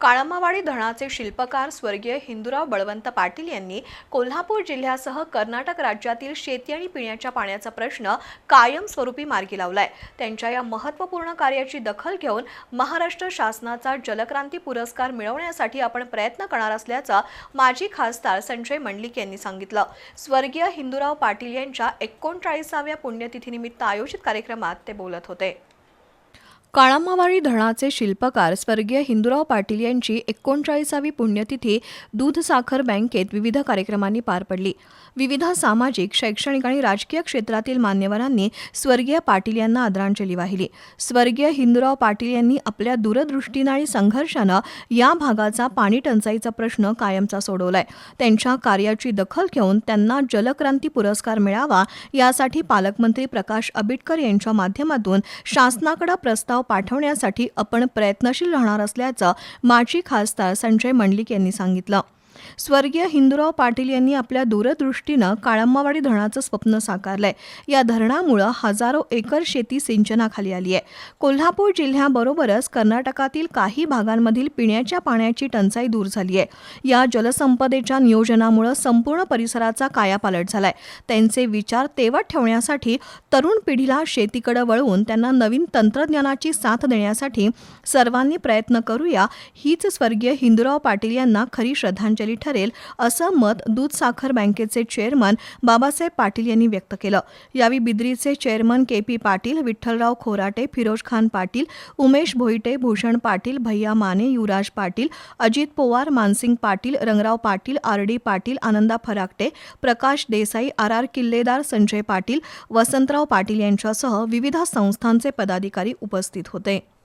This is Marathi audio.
काळमावाडी धरणाचे शिल्पकार स्वर्गीय हिंदुराव बळवंत पाटील यांनी कोल्हापूर जिल्ह्यासह कर्नाटक राज्यातील शेती आणि पिण्याच्या पाण्याचा प्रश्न कायमस्वरूपी मार्गी लावलाय. त्यांच्या या महत्त्वपूर्ण कार्याची दखल घेऊन महाराष्ट्र शासनाचा जलक्रांती पुरस्कार मिळवण्यासाठी आपण प्रयत्न करणार असल्याचं माजी खासदार संजय मंडलिक यांनी सांगितलं. स्वर्गीय हिंदुराव पाटील यांच्या एकोणचाळीसाव्या पुण्यतिथीनिमित्त आयोजित कार्यक्रमात ते बोलत होते. काळामावाडी धरणाचे शिल्पकार स्वर्गीय हिंदुराव पाटील यांची एकोणचाळीसावी पुण्यतिथी दूध साखर बँकेत विविध कार्यक्रमांनी पार पडली. विविध सामाजिक शैक्षणिक आणि राजकीय क्षेत्रातील मान्यवरांनी स्वर्गीय पाटील यांना आदरांजली वाहिली. स्वर्गीय हिंदुराव पाटील यांनी आपल्या दूरदृष्टीनं आणि संघर्षानं या भागाचा पाणी टंचाईचा प्रश्न कायमचा सोडवलाय. त्यांच्या कार्याची दखल घेऊन त्यांना जलक्रांती पुरस्कार मिळावा यासाठी पालकमंत्री प्रकाश आंबेडकर यांच्या माध्यमातून शासनाकडे प्रस्ताव पाठवण्यासाठी आपण प्रयत्नशील राहणार असल्याचं माजी खासदार संजय मंडलिक यांनी सांगितलं. स्वर्गीय हिंदुराव पाटील यांनी आपल्या दूरदृष्टीनं काळंबावाडी धरणाचं स्वप्न साकारलंय. या धरणामुळं हजारो एकर शेती सिंचनाखाली आली आहे. कोल्हापूर जिल्ह्याबरोबरच कर्नाटकातील काही भागांमधील पिण्याच्या पाण्याची टंचाई दूर झाली आहे. या जलसंपदेच्या नियोजनामुळं संपूर्ण परिसराचा कायापालट झालाय. त्यांचे विचार तेवत ठेवण्यासाठी तरुण पिढीला शेतीकडे वळवून त्यांना नवीन तंत्रज्ञानाची साथ देण्यासाठी सर्वांनी प्रयत्न करूया हीच स्वर्गीय हिंदुराव पाटील यांना खरी श्रद्धांजली ठरेल असं मत दूध साखर बँकेचे चेअरमन बाबासाहेब पाटील यांनी व्यक्त केलं. यावेळी बिद्रीचे chairman K P Patil Vitthalrao Khorate Firoz Khan Patil Umesh Bhoite Bhushan Patil Bhaiya Mane Yuvraj Patil Ajit Pawar Mansingh Patil Rangrao Patil R D Patil Ananda Farakate Prakash Desai R R Killedar Sanjay Patil Vasantrao Patil यांच्यासह विविध संस्थांचे पदाधिकारी उपस्थित होते.